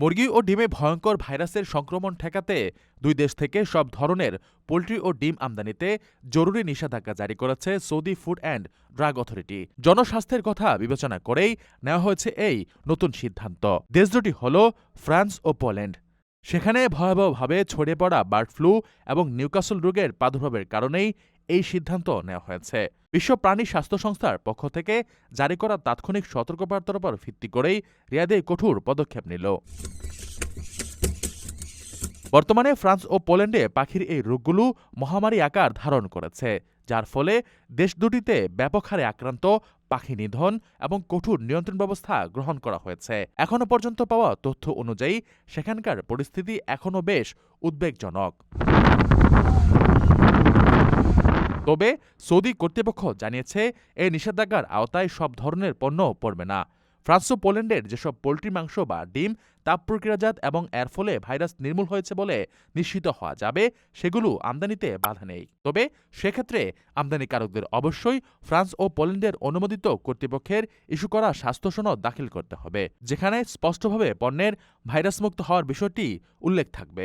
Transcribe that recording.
মুরগি ও ডিমে ভয়ঙ্কর ভাইরাসের সংক্রমণ ঠেকাতে দুই দেশ থেকে সব ধরনের পোলট্রি ও ডিম আমদানিতে জরুরি নিষেধাজ্ঞা জারি করেছে Saudi food and drug authority. জনস্বাস্থ্যের কথা বিবেচনা করেই নেওয়া হয়েছে এই নতুন সিদ্ধান্ত। দেশ দুটি হল ফ্রান্স ও পোল্যান্ড। সেখানে ভয়াবহভাবে ছড়িয়ে পড়া বার্ড ফ্লু এবং নিউকাসল রোগের প্রাদুর্ভাবের কারণেই এই সিদ্ধান্ত নেওয়া হয়েছে। বিশ্ব প্রাণী স্বাস্থ্য সংস্থার পক্ষ থেকে জারি করা তাৎক্ষণিক সতর্কবার্তার উপর ভিত্তি করেই রিয়াদে কঠোর পদক্ষেপ নিল। বর্তমানে ফ্রান্স ও পোল্যান্ডে পাখির এই রোগগুলো মহামারী আকার ধারণ করেছে, যার ফলে দেশ দুটিতে ব্যাপক হারে আক্রান্ত, পাখি নিধন এবং কঠোর নিয়ন্ত্রণ ব্যবস্থা গ্রহণ করা হয়েছে। এখনও পর্যন্ত পাওয়া তথ্য অনুযায়ী সেখানকার পরিস্থিতি এখনও বেশ উদ্বেগজনক। তবে সৌদি কর্তৃপক্ষ জানিয়েছে এই নিষেধাজ্ঞার আওতায় সব ধরনের পণ্য পড়বে না। ফ্রান্স ও পোল্যান্ডের যেসব পোলট্রি মাংস বা ডিম, তাপ প্রক্রিয়াজাত এবং এর ফলে ভাইরাস নির্মূল হয়েছে বলে নিশ্চিত হওয়া যাবে, সেগুলো আমদানিতে বাধা নেই। তবে সেক্ষেত্রে আমদানিকারকদের অবশ্যই ফ্রান্স ও পোল্যান্ডের অনুমোদিত কর্তৃপক্ষের ইস্যু করা স্বাস্থ্য সনদ দাখিল করতে হবে, যেখানে স্পষ্টভাবে পণ্যের ভাইরাসমুক্ত হওয়ার বিষয়টি উল্লেখ থাকবে।